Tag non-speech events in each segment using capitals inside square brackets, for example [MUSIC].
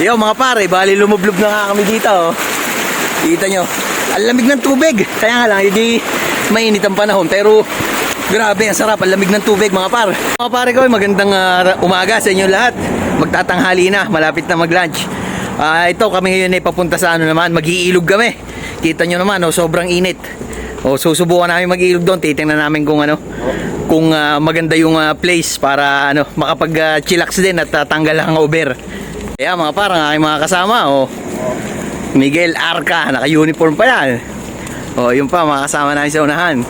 Yo mga pare, bali lumublob na nga kami dito. Oh. Kita nyo, ang lamig ng tubig. Kaya nga lang, hindi mainit ang panahon. Pero grabe, ang sarap, ang lamig ng tubig mga par. Mga pare ko, magandang ah, umaga sa inyo lahat. Magtatanghali na, malapit na mag-lunch. Ah, ito kami ngayon ay papunta sa ano naman, mag-iilog kami. Kita nyo naman, oh, sobrang init. O susubukan namin mag-iilog doon, titingnan namin kung ano, kung ah, maganda yung ah, place para ano, makapag-chillax din at ah, tanggal ang over. Kaya mga parang aking mga kasama, oh. Miguel Arca, naka-uniform pa yan. Oh, yun pa, mga kasama namin sa unahan.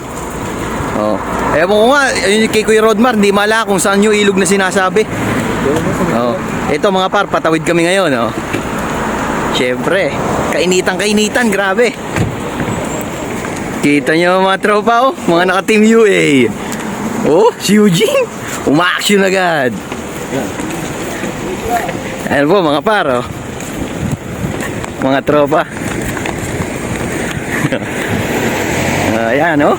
Oh. Eh mo nga, yun kay Kuya Rodmar, hindi mala kung saan yung ilog na sinasabi. Oh. Ito mga par, patawid kami ngayon, oh. Siyempre, kainitan kainitan, grabe. Kita nyo mga tropa, oh. Mga naka-team UA. Oh, si Eugene. Uma-action agad. Ayan po mga paro. Mga tropa. [LAUGHS] Ayan oh.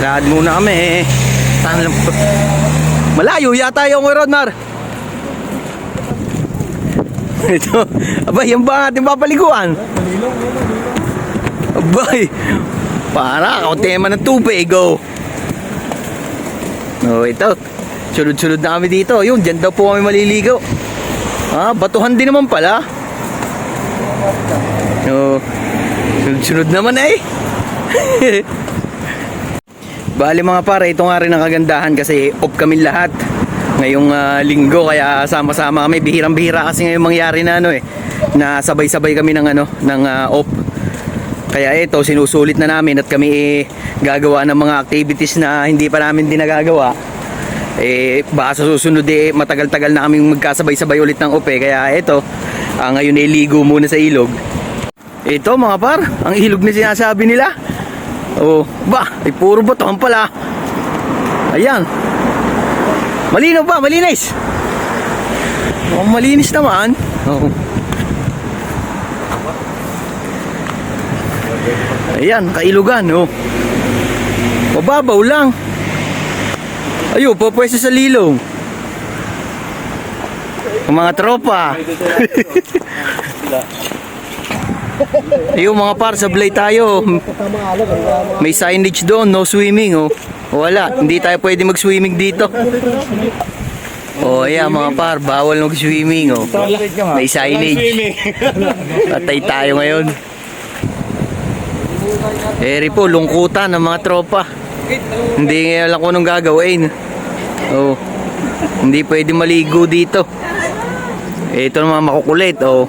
Lakad muna kami. Po? Malayo yata yung Rodmar. [LAUGHS] Ito. Abay, yan ba ang ating papaliguan? Abay. Para, ako tema ng tubig, oh. Oh, ito. Sunod-sunod na kami dito. Yun, dyan daw po kami maliligo. Ah, batuhan din naman pala. Oh, sunod-sunod naman eh. [LAUGHS] Bali mga pare, ito nga rin ang kagandahan kasi off kami lahat ngayong ah, linggo kaya sama-sama kami bihirang-bihira kasi ngayong mangyari na ano eh na sabay-sabay kami ng ano ng ah, off. Kaya ito sinusulit na namin at kami eh, gagawa ng mga activities na hindi pa namin din nagagawa. Eh baka sa susunod eh matagal-tagal na kaming magkasabay-sabay ulit ng eh. Kaya ito ah, ngayon eh ligo muna sa ilog. Ito mga par, ang ilog na sinasabi nila. Oh, ba, ay puro batuhan pala. Ayan. Malinaw ba? Malinis. Oh, malinis naman. Oh. Ayan, kailugan, oh. Mababaw lang. Ayo, pupwesto sa lilong. Ang mga tropa. Ayun mga par, sablay tayo. May signage doon, no swimming oh. Wala, hindi tayo pwede mag-swimming dito. Oh, yeah mga par, bawal mag-swimming oh. May signage. Patay tayo ngayon. Eri po, lungkutan ng mga tropa. Hindi alam ko nung gagawin. Oh. Hindi pwede maligo dito. Ito naman makukulit, oh.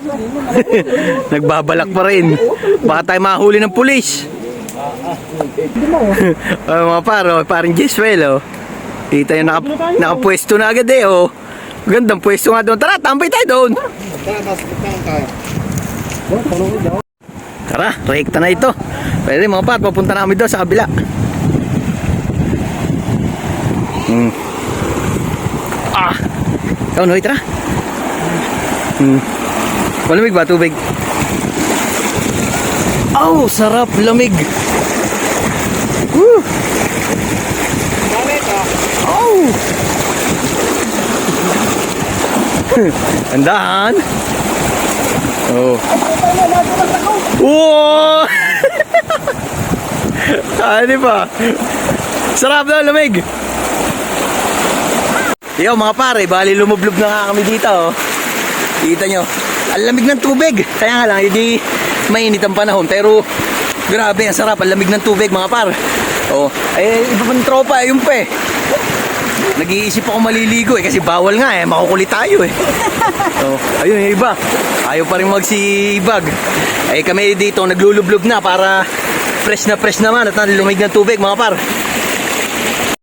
[LAUGHS] Nagbabalak pa rin. Baka tayo mahuli ng pulis. [LAUGHS] oh, mga paro, parang Jeswell, oh. Kita yung naka, nakapwesto na agad eh, oh. Gandang pwesto nga doon. Tara, tambay tayo doon. Tara, rekta na ito. Pwede mga par, papunta na kami doon sa kabila. Hmm. Ah! Ikaw, Noy, tara. Hmm. Malamig ba tubig? Oh, sarap, lamig. Woo! Oh! Andahan. [LAUGHS] Oh. Ah, di ba? Sarap daw, lamig. Yo mga pare, bali lumublob na nga kami dito. Oh. Kita nyo, ang lamig ng tubig. Kaya nga lang, hindi mainit ang panahon. Pero grabe, ang sarap, ang lamig ng tubig mga par. Oh, eh, iba pang tropa, ayun pa eh. Nag-iisip ako maliligo eh, kasi bawal nga eh, makukulit tayo eh. Oh, ayun yung iba. Ayaw pa rin magsibag. Eh kami dito naglulublob na para fresh na fresh naman at lumig ng tubig mga par.